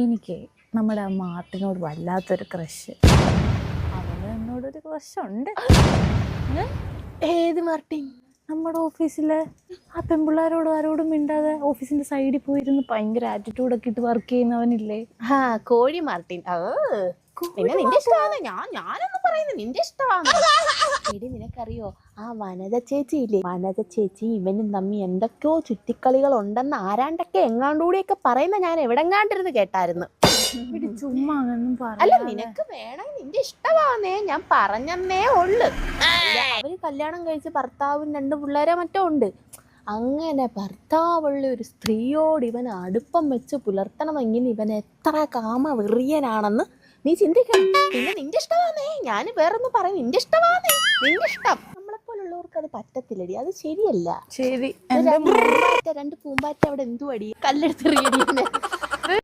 എനിക്ക് നമ്മുടെ ആ മാർട്ടിനോട് വല്ലാത്തൊരു ക്രഷ്. അവന് എന്നോടൊരു ക്രഷുണ്ട്. ഏത് മാർട്ടിൻ? നമ്മുടെ ഓഫീസിലെ ആ പെൺപിള്ളേരോടും ആരോടും മിണ്ടാതെ ഓഫീസിന്റെ സൈഡിൽ പോയിരുന്ന് ഭയങ്കര ആറ്റിറ്റ്യൂഡൊക്കെ ഇട്ട് വർക്ക് ചെയ്യുന്നവനില്ലേ? ആ കോഴി മാർട്ടിൻ. ഓ പിന്നെ നിന്റെ ഇഷ്ടമാണ്? ഞാൻ ഞാനൊന്നും പറയുന്നത് നിന്റെ ഇഷ്ടമാണ്? എടി നിനക്കറിയോ? ആ വനത ചേച്ചി ഇല്ലേ? വനത ചേച്ചി ഇവനും തമ്മി എന്തൊക്കെയോ ചുറ്റിക്കളികൾ ഉണ്ടെന്ന് ആരാണ്ടൊക്കെ എങ്ങാണ്ടൂടിയൊക്കെ പറയുന്ന ഞാൻ എവിടെങ്ങാണ്ടിരുന്ന് കേട്ടായിരുന്നു. ചുമ്മാ അല്ല നിനക്ക് വേണമെങ്കിൽ നിന്റെ ഇഷ്ടമാവുന്നേ ഞാൻ പറഞ്ഞെന്നേ ഉള്ളു. അവർ കല്യാണം കഴിച്ച് ഭർത്താവും രണ്ട് പിള്ളേരെ മറ്റോ ഉണ്ട്. അങ്ങനെ ഭർത്താവുള്ള ഒരു സ്ത്രീയോട് ഇവൻ അടുപ്പം വെച്ച് പുലർത്തണമെങ്കിൽ ഇവൻ എത്ര കാമ വെറിയനാണെന്ന് നീ ചിന്തിക്കണം. പിന്നെ നിന്റെ ഇഷ്ടമാണേ ഞാൻ വേറൊന്നും പറയും. നിന്റെ ഇഷ്ടമാന്നേ നിന്റെ ഇഷ്ടം അത് പറ്റത്തില്ലടി. അത് ശരിയല്ല. ശരി. രണ്ട് പൂമ്പാറ്റ രണ്ട് പൂമ്പാറ്റ അവിടെ എന്തു അടി കല്ലെടുത്ത്.